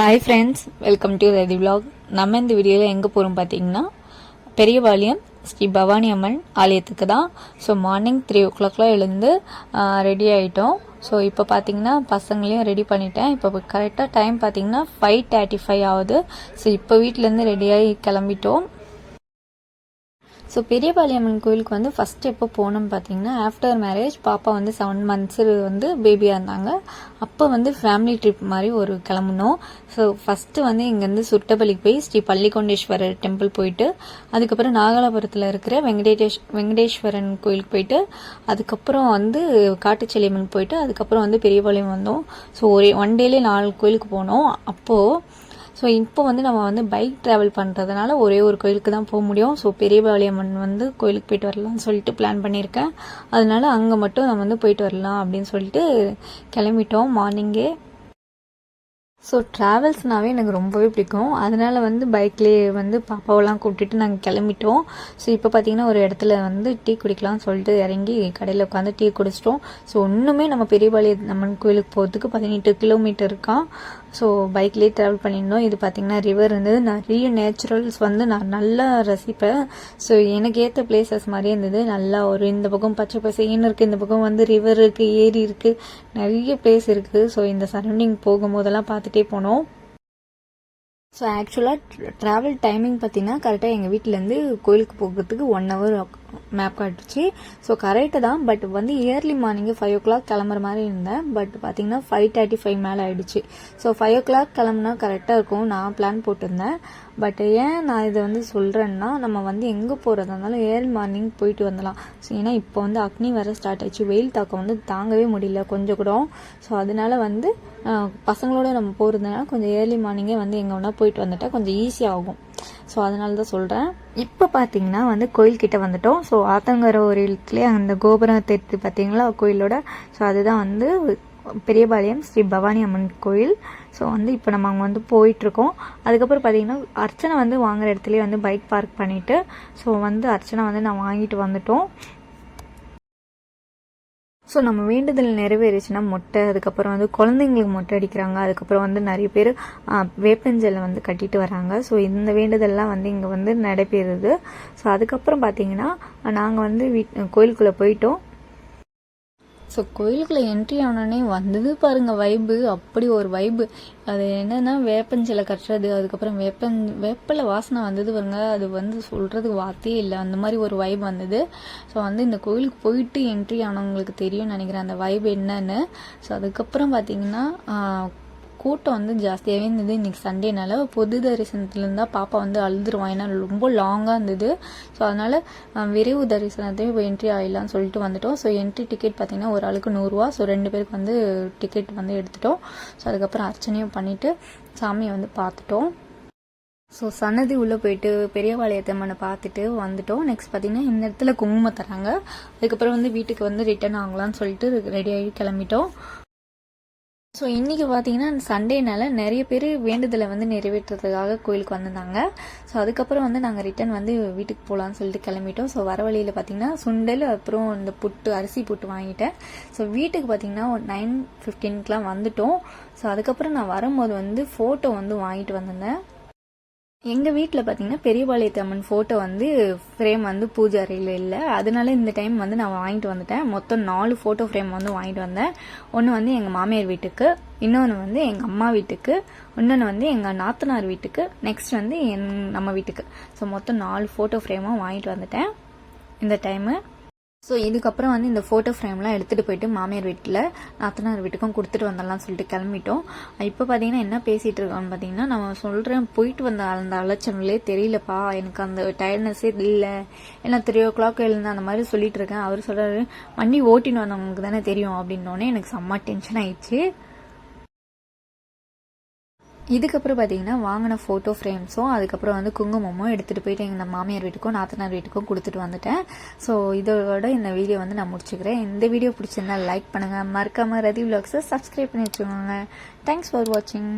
Hi friends welcome to ready vlog நம்ம இந்த வீடியோவில் எங்கே போகிறோம் பார்த்தீங்கன்னா பெரியபாளையம் ஸ்ரீ பவானி அம்மன் ஆலயத்துக்கு தான். ஸோ மார்னிங் த்ரீ ஓ கிளாக்லாம் எழுந்து ரெடி ஆகிட்டோம் ஸோ இப்போ பார்த்தீங்கன்னா பசங்களையும் ரெடி பண்ணிட்டேன். இப்போ கரெக்டாக டைம் பார்த்தீங்கன்னா ஃபைவ் தேர்ட்டி ஃபைவ் ஆகுது. ஸோ இப்போ வீட்டிலேருந்து ரெடியாகி கிளம்பிட்டோம். ஸோ பெரியபாளையம்மன் கோயிலுக்கு வந்து ஃபஸ்ட் எப்போ போனோம்னு பார்த்தீங்கன்னா ஆஃப்டர் மேரேஜ் பாப்பா வந்து செவன் மந்த்ஸ் வந்து பேபியாக இருந்தாங்க. அப்போ வந்து ஃபேமிலி ட்ரிப் மாதிரி ஒரு கிளம்புனோம். ஸோ ஃபஸ்ட்டு வந்து இங்கேருந்து சுட்டபலிக்கு போய் ஸ்ரீ பள்ளிகொண்டேஸ்வரர் டெம்பிள் போயிட்டு அதுக்கப்புறம் நாகலாபுரத்தில் இருக்கிற வெங்கடேஷ் வெங்கடேஸ்வரன் கோயிலுக்கு போயிட்டு அதுக்கப்புறம் வந்து காட்டுச்செல்லியம்மன் போயிட்டு அதுக்கப்புறம் வந்து பெரியபாளையம் வந்தோம். ஸோ ஒரே ஒன் டேலே நாலு கோயிலுக்கு போனோம். அப்போது ஸோ இப்போ வந்து நம்ம வந்து பைக் ட்ராவல் பண்ணுறதுனால ஒரே ஒரு கோயிலுக்கு தான் போக முடியும். ஸோ பெரியபாளையம்மன் வந்து கோயிலுக்கு போயிட்டு வரலாம்னு சொல்லிட்டு பிளான் பண்ணியிருக்கேன். அதனால அங்கே மட்டும் நம்ம வந்து போயிட்டு வரலாம் அப்படின்னு சொல்லிட்டு கிளம்பிட்டோம். மார்னிங்கே ஸோ ட்ராவல்ஸ்னாவே எனக்கு ரொம்பவே பிடிக்கும். அதனால் வந்து பைக்லேயே வந்து பாப்பாவெல்லாம் கூப்பிட்டுட்டு நாங்கள் கிளம்பிட்டோம். ஸோ இப்போ பார்த்தீங்கன்னா ஒரு இடத்துல வந்து டீ குடிக்கலாம்னு சொல்லிட்டு இறங்கி கடையில் உட்காந்து டீ குடிச்சிட்டோம். ஸோ ஒன்றுமே நம்ம பெரியபாளைய அம்மன் கோயிலுக்கு போகிறதுக்கு பதினெட்டு கிலோமீட்டர் இருக்கான் ஸோ பைக்லேயே ட்ராவல் பண்ணியிருந்தோம். இது பார்த்திங்கன்னா ரிவர் இருந்தது. நிறைய நேச்சுரல்ஸ் வந்து நான் நல்லா ரசிப்பேன். ஸோ எனக்கு ஏற்ற பிளேசஸ் மாதிரியே இருந்தது. நல்லா ஒரு இந்த பக்கம் பச்சை பசைன்னு இருக்குது இந்த பக்கம் வந்து ரிவர் இருக்குது ஏரி இருக்குது நிறைய பிளேஸ் இருக்குது ஸோ இந்த சரௌண்டிங் போகும்போதெல்லாம் பார்த்து பார்த்துட்டே போனோம். ஸோ ஆக்சுவலாக ட்ராவல் டைமிங் பார்த்தீங்கன்னா கரெக்டாக எங்கள் வீட்டிலேருந்து கோயிலுக்கு போகிறதுக்கு ஒன் ஹவர் மேப் காட்டுச்சு. ஸோ கரெக்டு தான். பட் வந்து early morning five o'clock கிளம்புற மாதிரி இருந்தேன். பட் பார்த்தீங்கன்னா ஃபைவ் தேர்ட்டி ஃபைவ் மேலே ஆயிடுச்சு. ஸோ ஃபைவ் ஓ கிளாக் கிளம்புனா கரெக்டாக இருக்கும். நான் பிளான் போட்டிருந்தேன். பட் ஏன் நான் இதை வந்து சொல்கிறேன்னா நம்ம வந்து எங்கே போகிறதா இருந்தாலும் ஏர்லி மார்னிங் போயிட்டு வந்துடலாம். ஸோ ஏன்னா இப்போ வந்து அக்னி வர ஸ்டார்ட் ஆயிடுச்சு. வெயில் தாக்கம் வந்து தாங்கவே முடியல கொஞ்சம் கூட. ஸோ அதனால வந்து பசங்களோட நம்ம போகிறதுனால கொஞ்சம் ஏர்லி மார்னிங்கே வந்து எங்கே வேணால் போயிட்டு வந்துட்டால் கொஞ்சம் ஈஸியாகும் ஸோ அதனால தான் சொல்கிறேன் இப்போ பார்த்தீங்கன்னா வந்து கோயில்கிட்ட வந்துட்டோம். ஸோ ஆத்தங்கர ஒரு இடத்துலேயே அந்த கோபுரம் தெரித்து பார்த்தீங்களா கோயிலோட ஸோ அதுதான் வந்து பெரியபாளையம் ஸ்ரீ பவானி அம்மன் கோயில். ஸோ வந்து இப்போ நம்ம அங்கே வந்து போயிட்டுருக்கோம். அதுக்கப்புறம் பார்த்தீங்கன்னா அர்ச்சனை வந்து வாங்குற இடத்துலேயே வந்து பைக் பார்க் பண்ணிவிட்டு ஸோ வந்து அர்ச்சனை வந்து நான் வாங்கிட்டு வந்துட்டோம். ஸோ நம்ம வேண்டுதல் நிறைவேறிச்சுன்னா மொட்டை அதுக்கப்புறம் வந்து குழந்தைங்களுக்கு மொட்டை அடிக்கிறாங்க. அதுக்கப்புறம் வந்து நிறைய பேர் வேப்பஞ்சலை வந்து கட்டிட்டு வராங்க. ஸோ இந்த வேண்டுதல்லாம் வந்து இங்கே வந்து நடைபெறுது. ஸோ அதுக்கப்புறம் பார்த்தீங்கன்னா நாங்கள் வந்து வீட் கோயிலுக்குள்ளே போயிட்டோம். ஸோ கோயிலுக்குள்ளே என்ட்ரி ஆனோடனே வந்தது பாருங்கள் வைபு அப்படி ஒரு வைப்பு அது என்னென்னா வேப்பஞ்சில கட்டுறது அதுக்கப்புறம் வேப்பன் வேப்பில் வாசனை வந்தது பாருங்க. அது வந்து சொல்கிறதுக்கு வார்த்தையே இல்லை. அந்த மாதிரி ஒரு வைப் வந்தது. ஸோ வந்து இந்த கோயிலுக்கு போயிட்டு என்ட்ரி ஆனவங்களுக்கு தெரியும்னு நினைக்கிறேன். அந்த வைப் என்னன்னு. ஸோ அதுக்கப்புறம் பார்த்தீங்கன்னா கூட்டம் வந்து ஜாஸ்தியாகவே இருந்தது. இன்றைக்கி சண்டேனால பொது தரிசனத்துலேருந்து தான் பாப்பா வந்து அழுதுருவான் ஏன்னா ரொம்ப லாங்காக இருந்தது. ஸோ அதனால் விரைவு தரிசனத்தையும் இப்போ என்ட்ரி ஆகிடலாம்னு சொல்லிட்டு வந்துட்டோம். ஸோ என்ட்ரி டிக்கெட் பார்த்திங்கன்னா ஒரு ஆளுக்கு நூறுரூவா ஸோ ரெண்டு பேருக்கு வந்து டிக்கெட் வந்து எடுத்துட்டோம். ஸோ அதுக்கப்புறம் அர்ச்சனையும் பண்ணிவிட்டு சாமியை வந்து பார்த்துட்டோம். ஸோ சன்னதி உள்ளே போயிட்டு பெரியவாளையத்தம்மனை பார்த்துட்டு வந்துட்டோம். நெக்ஸ்ட் பார்த்தீங்கன்னா இந்த இடத்துல குங்குமம் தராங்க. அதுக்கப்புறம் வந்து வீட்டுக்கு வந்து ரிட்டர்ன் ஆகலாம்னு சொல்லிட்டு ரெடி ஆகி கிளம்பிட்டோம். ஸோ இன்றைக்கி பார்த்தீங்கன்னா சண்டேனால நிறைய பேர் வேண்டுதலை வந்து நிறைவேற்றுறதுக்காக கோயிலுக்கு வந்திருந்தாங்க. ஸோ அதுக்கப்புறம் வந்து நாங்கள் ரிட்டன் வந்து வீட்டுக்கு போகலான்னு சொல்லிட்டு கிளம்பிட்டோம். ஸோ வர வழியில் பார்த்தீங்கன்னா சுண்டல் அப்புறம் இந்த புட்டு அரிசி புட்டு வாங்கிட்டேன். ஸோ வீட்டுக்கு பார்த்தீங்கன்னா ஒரு நைன் ஃபிஃப்டீனுக்குலாம் வந்துட்டோம். ஸோ அதுக்கப்புறம் நான் வரும்போது வந்து ஃபோட்டோ வந்து வாங்கிட்டு வந்திருந்தேன். எங்கள் வீட்டில் பார்த்தீங்கன்னா பெரியபாளையத்து அம்மன் ஃபோட்டோ வந்து ஃப்ரேம் வந்து பூஜை அறையில் இல்லை. அதனால இந்த டைம் வந்து நான் வாங்கிட்டு வந்துட்டேன். மொத்தம் நாலு ஃபோட்டோ ஃப்ரேம் வந்து வாங்கிட்டு வந்தேன். ஒன்று வந்து எங்கள் மாமியார் வீட்டுக்கு இன்னொன்று வந்து எங்கள் அம்மா வீட்டுக்கு இன்னொன்று வந்து எங்கள் நாத்தனார் வீட்டுக்கு நெக்ஸ்ட் வந்து என் நம்ம வீட்டுக்கு. ஸோ மொத்தம் நாலு ஃபோட்டோ ஃப்ரேமும் வாங்கிட்டு வந்துட்டேன். இந்த டைமு ஸோ இதுக்கப்புறம் வந்து இந்த ஃபோட்டோ ஃப்ரேம்லாம் எடுத்துகிட்டு போயிட்டு மாமியார் வீட்டில் நாத்தனார் வீட்டுக்கும் கொடுத்துட்டு வந்துடலாம் சொல்லிட்டு கிளம்பிட்டோம். இப்போ பார்த்தீங்கன்னா என்ன பேசிகிட்டு இருக்கோம்னு பார்த்தீங்கன்னா நம்ம சொல்கிறேன் போயிட்டு வந்த அந்த அலட்சணம்லே தெரியலப்பா. எனக்கு அந்த டயர்ட்னஸே இல்லை ஏன்னா த்ரீ ஓ கிளாக் எழுந்து அந்த மாதிரி சொல்லிட்டு இருக்கேன். அவர் சொல்கிறாரு வண்டி ஓட்டின்னு வந்தவங்களுக்கு தானே தெரியும் அப்படின்னோடனே எனக்கு செம்ம டென்ஷன் ஆயிடுச்சு. இதுக்கப்புறம் பார்த்தீங்கன்னா வாங்கின ஃபோட்டோ ஃப்ரேம்ஸும் அதுக்கப்புறம் வந்து குங்குமமும் எடுத்துகிட்டு போயிட்டு எங்கள் மாமியார் வீட்டுக்கும் நாத்தனார் வீட்டுக்கும் கொடுத்துட்டு வந்துட்டேன். ஸோ இதோட இந்த வீடியோ வந்து நான் முடிச்சுக்கிறேன். இந்த வீடியோ பிடிச்சிருந்தா லைக் பண்ணுங்கள் மறக்காமல் ரதி விலாக்ஸை சப்ஸ்கிரைப் பண்ணி வச்சுக்கோங்க. தேங்க்ஸ் ஃபார் வாட்சிங்